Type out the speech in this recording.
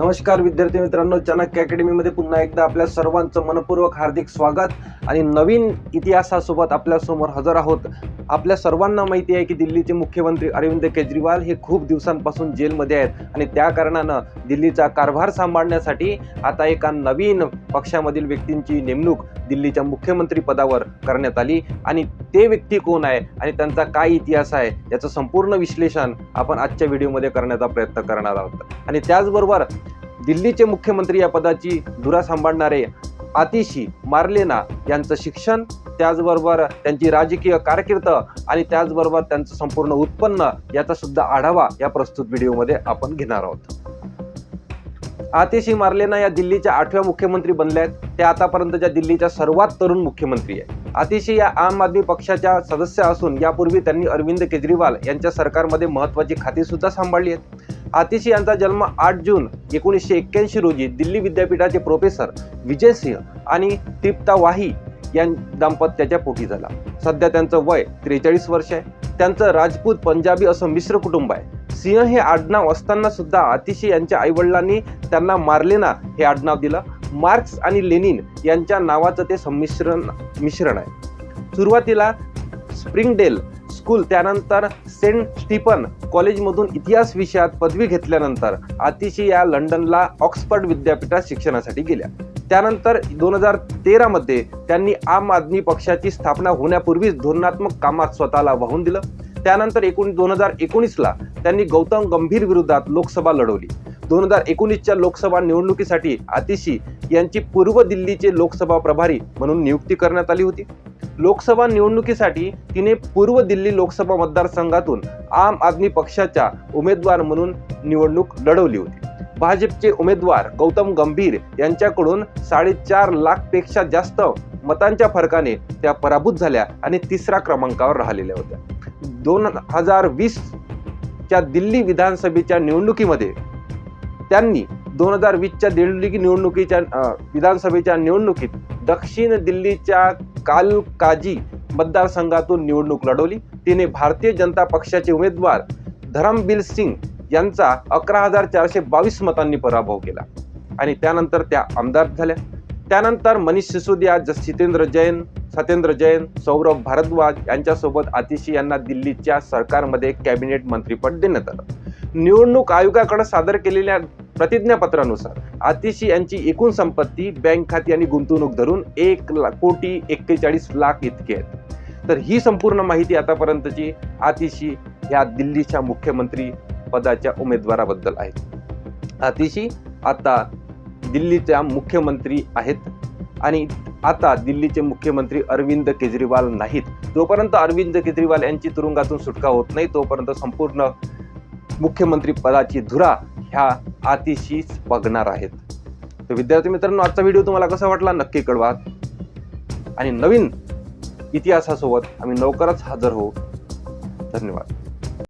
नमस्कार विद्यार्थी मित्रांनो चाणक्य अकॅडमीमध्ये पुन्हा एकदा आपल्या सर्वांचं मनपूर्वक हार्दिक स्वागत आणि नवीन इतिहासासोबत आपल्यासमोर हजर आहोत. आपल्या सर्वांना माहिती आहे की दिल्लीचे मुख्यमंत्री अरविंद केजरीवाल हे खूप दिवसांपासून जेलमध्ये आहेत आणि त्या कारणानं दिल्लीचा कारभार सांभाळण्यासाठी आता एका नवीन पक्षामधील व्यक्तींची नेमणूक दिल्लीच्या मुख्यमंत्री पदावर करण्यात आली आणि ते व्यक्ती कोण आहे आणि त्यांचा काय इतिहास आहे याचं संपूर्ण विश्लेषण आपण आजच्या व्हिडिओमध्ये करण्याचा प्रयत्न करणार आहोत. आणि त्याचबरोबर दिल्लीचे मुख्यमंत्री या पदाची धुरा सांभाळणारे आतिशी मार्लेना यांचं शिक्षण त्याचबरोबर त्यांची राजकीय कारकीर्द आणि त्याचबरोबर त्यांचं संपूर्ण उत्पन्न याचा सुद्धा आढावा या प्रस्तुत व्हिडिओमध्ये आपण घेणार आहोत. आतिशी मार्लेना या दिल्लीच्या आठव्या मुख्यमंत्री बनल्या आहेत. त्या आतापर्यंतच्या दिल्लीच्या सर्वात तरुण मुख्यमंत्री आहे आतिशी या आम आदमी पक्षाच्या सदस्य असून यापूर्वी त्यांनी अरविंद केजरीवाल यांच्या सरकारमध्ये महत्वाची खाती सुद्धा सांभाळली आहेत. आतिश यांचा जन्म आठ जून एकोणीसशे एक्क्याऐंशी रोजी दिल्ली विद्यापीठाचे प्रोफेसर विजय सिंह आणि तृप्ता वाही या दाम्पत्याच्या पोटी झाला. सध्या त्यांचं वय त्रेचाळीस वर्ष आहे. त्यांचं राजपूत पंजाबी असं मिश्र कुटुंब आहे. सिंह हे आडनाव असताना सुद्धा आतिशी यांच्या आईवडिलांनी त्यांना मार्लेना हे आडनाव दिलं. मार्क्स आणि लेनिन यांच्या नावाचं ते संमिश्रण मिश्रण आहे. सुरुवातीला स्प्रिंगडेल स्कूल त्यानंतर सेंट स्टीफन कॉलेजमधून इतिहास विषयात पदवी घेतल्यानंतर आतिशी या लंडनला ऑक्सफर्ड विद्यापीठात शिक्षणासाठी गेल्या. त्यानंतर दोन हजार तेरामध्ये त्यांनी आम आदमी पक्षाची स्थापना होण्यापूर्वीच धोरणात्मक कामात स्वतःला वाहून दिलं. त्यानंतर एकूण दोन हजार एकोणीसला त्यांनी गौतम गंभीर विरोधात लोकसभा लढवली. दोन हजार एकोणीसच्या लोकसभा निवडणुकीसाठी आतिशी यांची पूर्व दिल्लीचे लोकसभा प्रभारी म्हणून नियुक्ती करण्यात आली होती. लोकसभा निवडणुकीसाठी तिने पूर्व दिल्ली लोकसभा मतदारसंघातून आम आदमी पक्षाच्या उमेदवार म्हणून निवडणूक लढवली होती. भाजपचे उमेदवार गौतम गंभीर यांच्याकडून साडेचार लाखपेक्षा जास्त मतांच्या फरकाने त्या पराभूत झाल्या आणि तिसऱ्या क्रमांकावर राहिलेल्या होत्या. दोन हजार वीसच्या दिल्ली विधानसभेच्या निवडणुकीमध्ये त्यांनी दोन हजार वीसच्या दिल्ली निवडणुकीच्या विधानसभेच्या निवडणुकीत दक्षिण दिल्लीच्या कालकाजी मतदारसंघातून निवडणूक लढवली. तिने भारतीय जनता पक्षाचे उमेदवार धरमबीर सिंग यांचा अकरा हजार चारशे बावीस मतांनी पराभव केला. आणि त्यानंतर त्या आमदार झाल्या. त्यानंतर मनीष सिसोदिया जितेंद्र जैन सत्येंद्र जैन सौरभ भारद्वाज यांच्यासोबत आतिशी यांना दिल्लीच्या सरकारमध्ये कॅबिनेट मंत्रीपद देण्यात आलं. निवडणूक आयोगाकडे सादर केलेल्या प्रतिज्ञापत्रानुसार आतिशी यांची एकूण संपत्ती बँक खाती आणि गुंतवणूक धरून एक ला- कोटी एक्केचाळीस लाख इतकी आहेत तर ही संपूर्ण माहिती आतापर्यंतची आतिशी ह्या दिल्लीच्या मुख्यमंत्री पदाच्या उमेदवाराबद्दल आहे. आतिशी आता दिल्लीच्या मुख्यमंत्री आहेत आणि आता दिल्लीचे मुख्यमंत्री अरविंद केजरीवाल नाहीत. जोपर्यंत अरविंद केजरीवाल यांची तुरुंगातून सुटका होत नाही तोपर्यंत संपूर्ण मुख्यमंत्री पदाची धुरा ह्या आतिशीच बघणार आहेत. तर विद्यार्थी मित्रांनो आजचा व्हिडिओ तुम्हाला कसा वाटला नक्की कळवा. आणि नवीन इतिहासासोबत आम्ही लवकरच हजर होऊ. धन्यवाद.